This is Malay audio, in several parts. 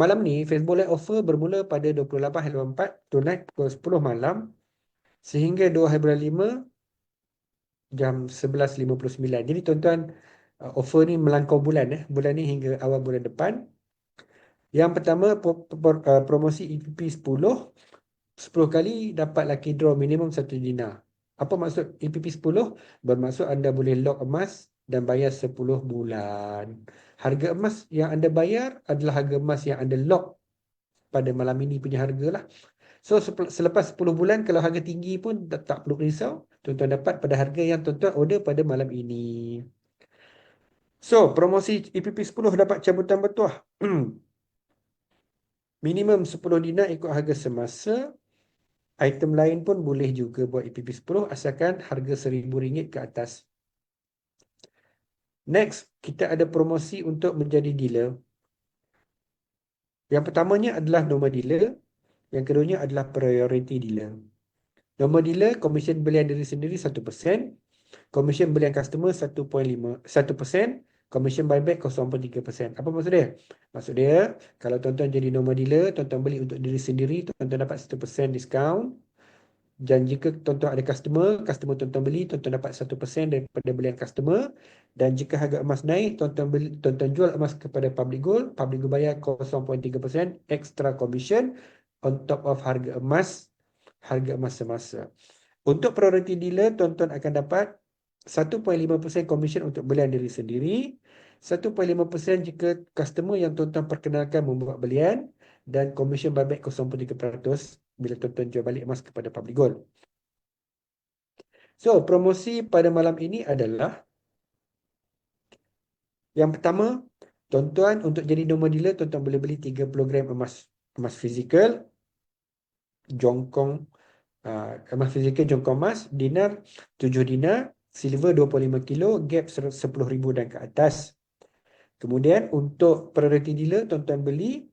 malam ni Facebook Live offer bermula pada 28 hari 4 tonight pukul 10 malam sehingga 2 hari bulan 5 jam 11.59. Jadi tuan-tuan uh, offer ni melangkau bulan eh. Bulan ni hingga awal bulan depan. Yang pertama uh, promosi EPP 10 10 kali dapat lucky draw minimum 1 dinar. Apa maksud EPP 10? Bermaksud anda boleh lock emas dan bayar 10 bulan. Harga emas yang anda bayar adalah harga emas yang anda lock pada malam ini punya harga lah. So selepas 10 bulan kalau harga tinggi pun tak, tak perlu risau. Tuan-tuan dapat pada harga yang tuan-tuan order pada malam ini. So promosi EPP 10 dapat cabutan bertuah. Minimum 10 dinar ikut harga semasa. Item lain pun boleh juga buat EPP 10 asalkan harga RM1,000 ke atas. Next, kita ada promosi untuk menjadi dealer. Yang pertamanya adalah nombor dealer. Yang keduanya adalah priority dealer. Nombor dealer, komisen belian diri sendiri 1%. Komisen belian customer 1.5, 1%. Komisen buyback 0.3%. Apa maksud dia? Maksud dia, kalau tuan-tuan jadi nombor dealer, tuan-tuan beli untuk diri sendiri, tuan-tuan dapat 1% diskaun. Dan jika tuan-tuan ada customer, customer tuan-tuan beli, tuan-tuan dapat 1% daripada belian customer. Dan jika harga emas naik, tuan-tuan beli, tuan-tuan jual emas kepada public gold, public gold bayar 0.3% extra commission on top of harga emas, harga emas semasa. Untuk priority dealer, tuan-tuan akan dapat 1.5% commission untuk belian diri sendiri, 1.5% jika customer yang tuan-tuan perkenalkan membuat belian dan commission buyback 0.3% bila tuan-tuan jual balik emas kepada public gold. So, promosi pada malam ini adalah yang pertama, tuan-tuan untuk jadi nombor dealer, tuan-tuan boleh beli 30 gram emas emas fizikal, jongkong, uh, emas fizikal jongkong emas, dinar 7 dinar, silver 25 kilo, gap 10 ribu dan ke atas. Kemudian untuk priority dealer, tuan-tuan beli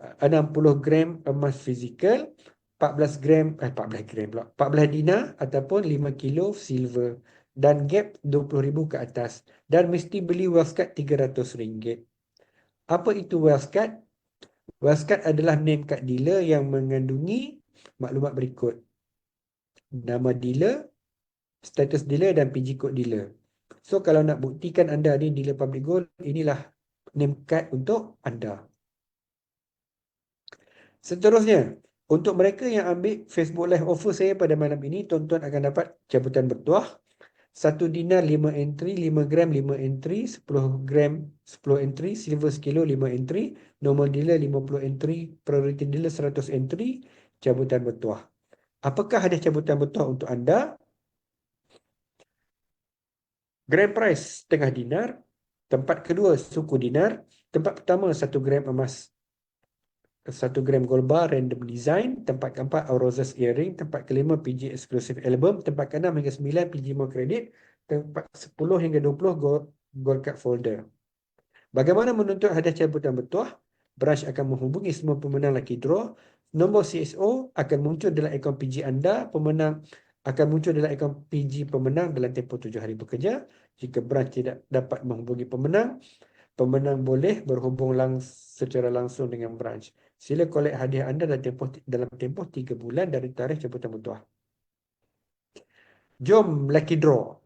60 gram emas fizikal, 14 gram, eh 14 gram pula, 14 dinar ataupun 5 kilo silver dan gap 20 ribu ke atas dan mesti beli wealth card 300 ringgit. Apa itu wealth card? Wealth card adalah name card dealer yang mengandungi maklumat berikut. Nama dealer, status dealer dan PG code dealer. So kalau nak buktikan anda ni dealer public gold, inilah name card untuk anda. Seterusnya, untuk mereka yang ambil Facebook Live offer saya pada malam ini, tuan-tuan akan dapat cabutan bertuah. 1 dinar 5 entry, 5 gram 5 entry, 10 gram 10 entry, silver sekilo 5 entry, normal dealer 50 entry, priority dealer 100 entry, cabutan bertuah. Apakah hadiah cabutan bertuah untuk anda? Grand price setengah dinar, tempat kedua suku dinar, tempat pertama 1 gram emas 1 gram gold bar random design, tempat keempat Aurozas earring, tempat kelima PG exclusive album, tempat keenam hingga sembilan PG more credit, tempat sepuluh hingga dua puluh gold, gold card folder. Bagaimana menuntut hadiah cabutan bertuah? Branch akan menghubungi semua pemenang lucky draw. Nombor CSO akan muncul dalam akaun PG anda. Pemenang akan muncul dalam akaun PG pemenang dalam tempoh tujuh hari bekerja. Jika branch tidak dapat menghubungi pemenang, pemenang boleh berhubung lang secara langsung dengan branch. Sila kolek hadiah anda dalam tempoh, dalam tempoh 3 bulan dari tarikh cabutan bertuah. Jom lucky draw.